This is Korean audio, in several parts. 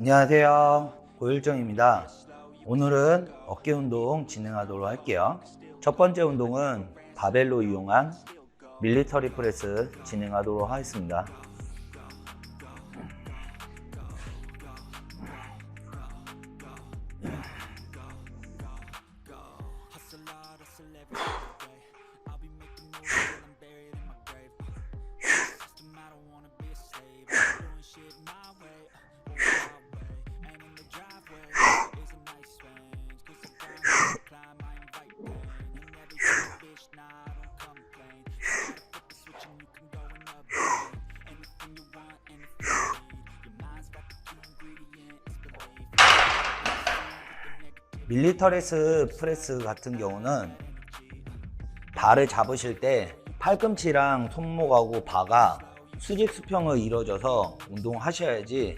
안녕하세요. 고일정입니다. 오늘은 어깨 운동 진행하도록 할게요. 첫 번째 운동은 바벨로 이용한 밀리터리 프레스 진행하도록 하겠습니다. 밀리터리스 프레스 같은 경우는 발을 잡으실 때 팔꿈치랑 손목하고 바가 수직 수평을 이루어져서 운동하셔야지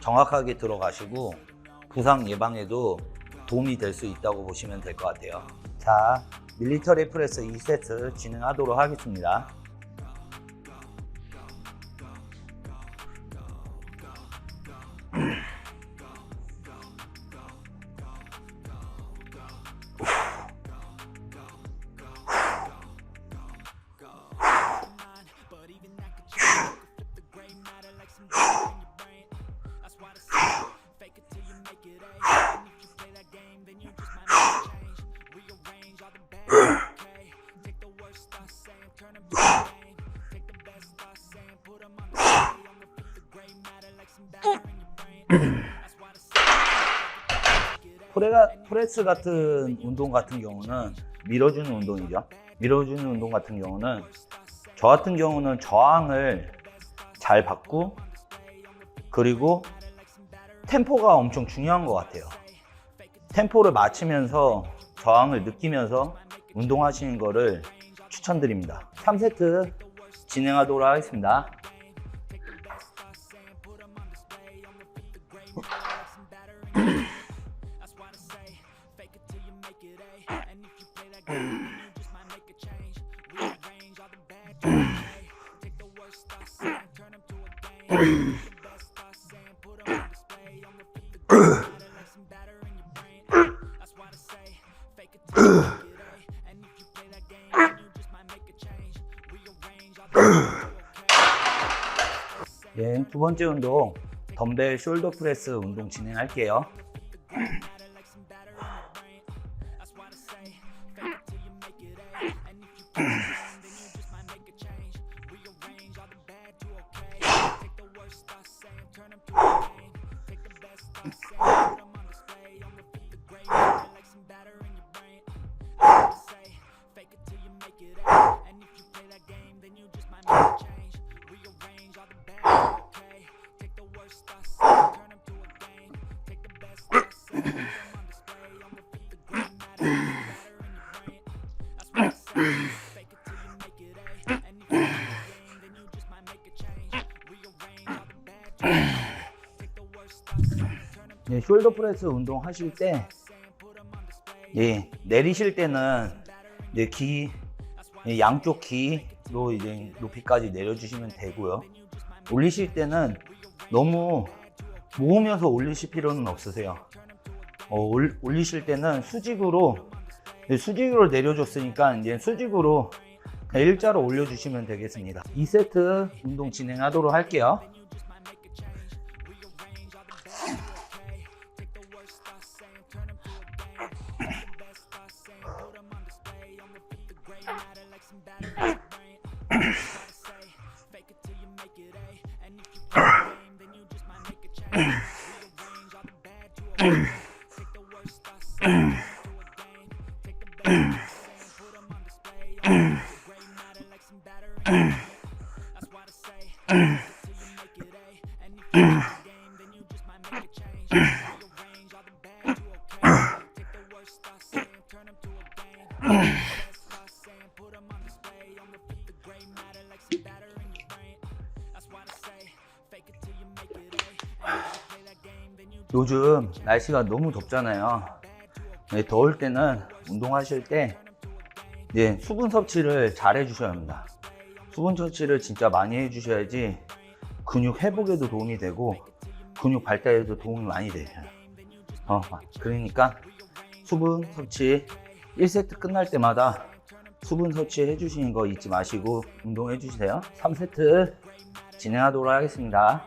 정확하게 들어가시고 부상 예방에도 도움이 될 수 있다고 보시면 될 것 같아요. 자, 밀리터리 프레스 2세트 진행하도록 하겠습니다. 프레가, 프레스 같은 운동 같은 경우는 밀어주는 운동이죠. 밀어주는 운동 같은 경우는 저 같은 경우는 저항을 잘 받고 그리고 템포가 엄청 중요한 것 같아요. 템포를 맞추면서 저항을 느끼면서 운동하시는 거를 추천드립니다. 3세트 진행하도록 하겠습니다. 두 번째 운동 덤벨 숄더 프레스 운동 진행할게요. 예, 숄더 프레스 운동 하실 때, 예, 내리실 때는 이제 기, 예, 양쪽 기로 이제 높이까지 내려주시면 되고요. 올리실 때는 너무 모으면서 올리실 필요는 없으세요. 어, 올, 올리실 때는 수직으로, 예, 수직으로 내려줬으니까 이제 수직으로 그냥 일자로 올려주시면 되겠습니다. 2세트 운동 진행하도록 할게요. 요즘 날씨가 너무 덥잖아요. 네, 더울 때는 운동하실 때 네, 수분 섭취를 잘 해주셔야 합니다. 수분 섭취를 진짜 많이 해주셔야지 근육 회복에도 도움이 되고 근육 발달에도 도움이 많이 돼요. 어, 그러니까 수분 섭취 1세트 끝날 때마다 수분 섭취 해 주시는 거 잊지 마시고 운동해 주세요. 3세트 진행하도록 하겠습니다.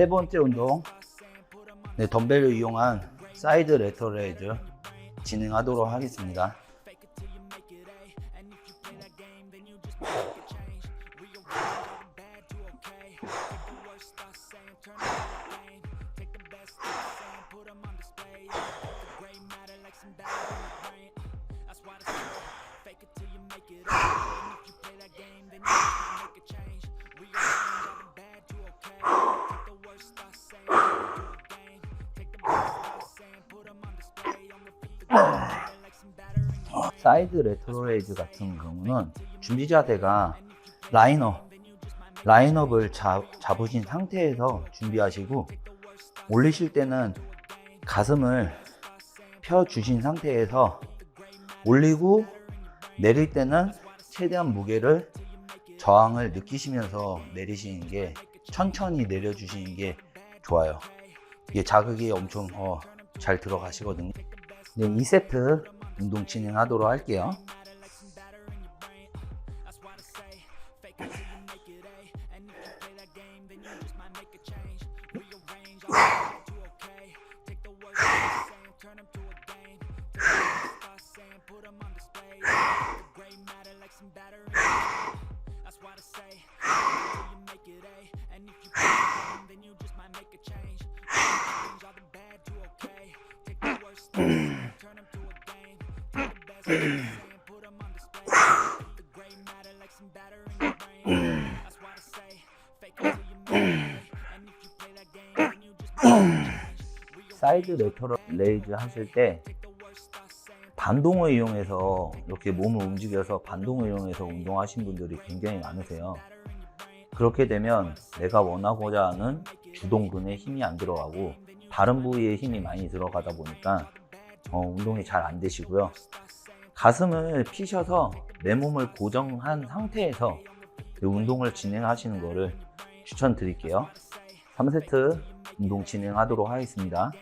세 번째 운동 네, 덤벨을 이용한 사이드 레터 레이즈 진행하도록 하겠습니다. 사이드 레트로레이즈 같은 경우는 준비 자세가 라인업, 라인업을 잡, 잡으신 상태에서 준비하시고 올리실 때는 가슴을 펴 주신 상태에서 올리고 내릴 때는 최대한 무게를 저항을 느끼시면서 내리시는 게 천천히 내려 주시는 게 좋아요. 이게 자극이 엄청 어, 잘 들어가시거든요. 네, 2세트 운동 진행하도록 할게요. 사이드 레터럴 레이즈 하실 때 반동을 이용해서 이렇게 몸을 움직여서 반동을 이용해서 운동하신 분들이 굉장히 많으세요. 그렇게 되면 내가 원하고자 하는 주동근에 힘이 안 들어가고 다른 부위에 힘이 많이 들어가다 보니까 어, 운동이 잘 안 되시고요. 가슴을 피셔서 내 몸을 고정한 상태에서 이 운동을 진행하시는 것을 추천드릴게요. 3세트 운동 진행하도록 하겠습니다.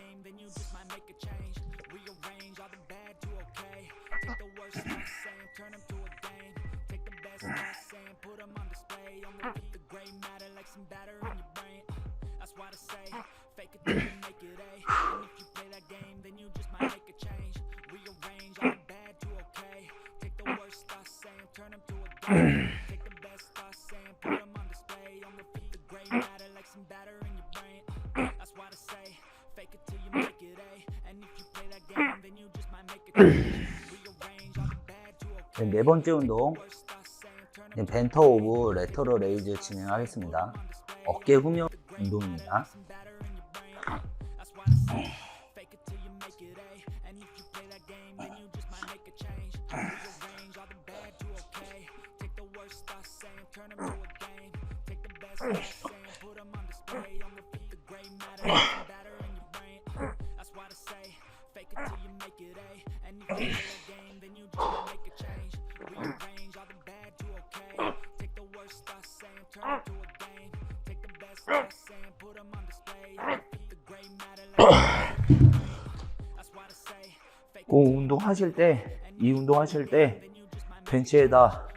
네, 네 번째 운동. 네, 벤터 오브 레터럴 레이즈 진행하겠습니다. 어깨 후면 운동입니다. 꼭 운동하실 때, 이 운동하실 때 벤치에다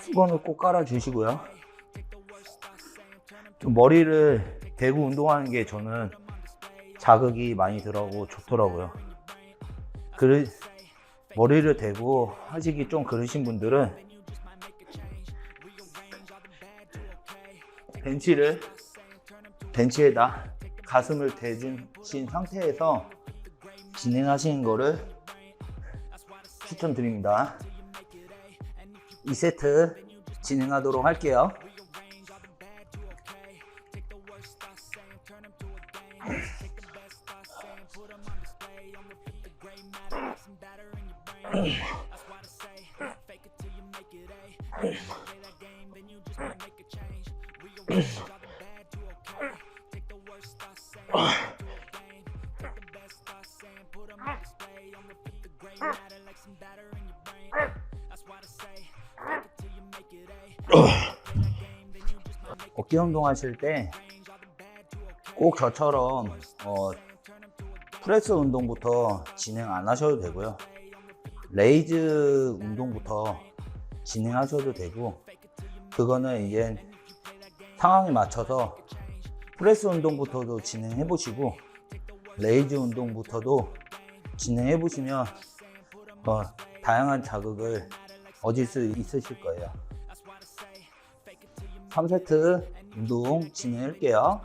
수건을 꼭 깔아 주시고요. 좀 머리를 대고 운동하는 게 저는 자극이 많이 들어가고 좋더라고요. 그래, 머리를 대고 하시기 좀 그러신 분들은 벤치를 벤치에다 가슴을 대주신 상태에서 진행하시는 거를 추천드립니다. 2세트 진행하도록 할게요. 어깨 운동 하실 때 꼭 저처럼 어, 프레스 운동부터 진행 안 하셔도 되고요. 레이즈 운동부터 진행하셔도 되고 그거는 이제 상황에 맞춰서 프레스 운동부터도 진행해 보시고 레이즈 운동부터도 진행해 보시면 어, 다양한 자극을 얻을 수 있으실 거예요. 3세트 운동 진행할게요.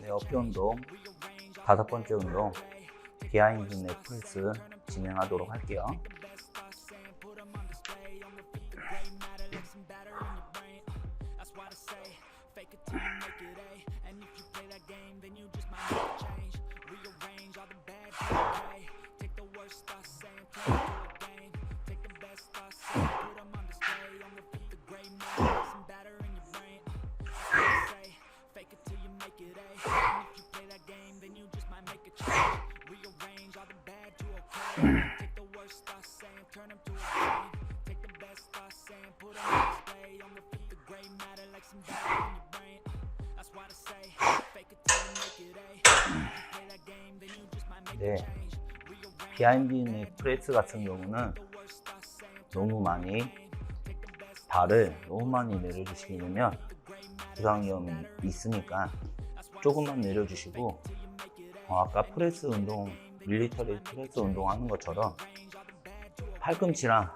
네, 어깨 운동 다섯 번째 운동 비하인드 넥 프레스 진행하도록 할게요. 네. 비하인드 넥 프레스 같은 경우는 너무 많이 발을 너무 많이 내려주시게 되면 부상 위험이 있으니까 조금만 내려주시고 어, 아까 프레스 운동 밀리터리 프레스 운동 하는 것처럼 팔꿈치랑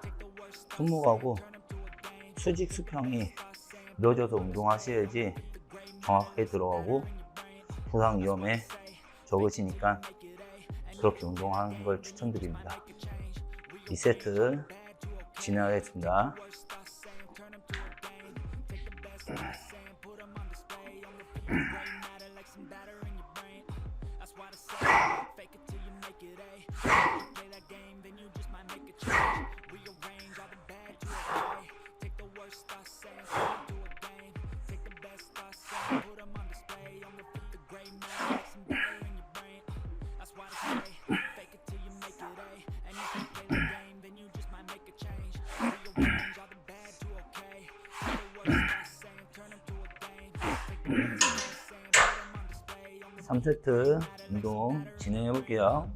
손목하고 수직 수평이 이루어져서 운동하셔야지 정확하게 들어가고 부상 위험에 적으시니까 그렇게 운동하는 걸 추천드립니다. 2세트 진행하겠습니다. 삼세트 운동 진행해 볼게요.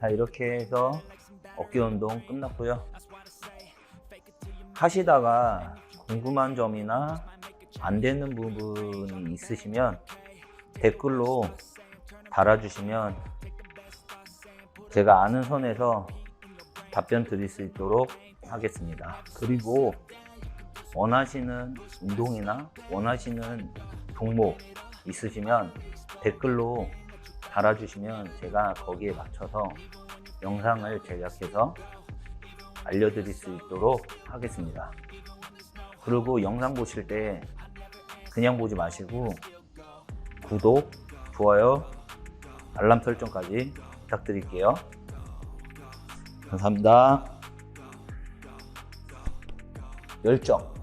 자, 이렇게 해서 어깨 운동 끝났고요. 하시다가 궁금한 점이나 안 되는 부분이 있으시면 댓글로 달아주시면 제가 아는 선에서 답변 드릴 수 있도록 하겠습니다. 그리고 원하시는 운동이나 원하시는 종목 있으시면 댓글로 달아주시면 제가 거기에 맞춰서 영상을 제작해서 알려드릴 수 있도록 하겠습니다. 그리고 영상 보실 때 그냥 보지 마시고 구독, 좋아요, 알람 설정까지 부탁드릴게요. 감사합니다. 열정.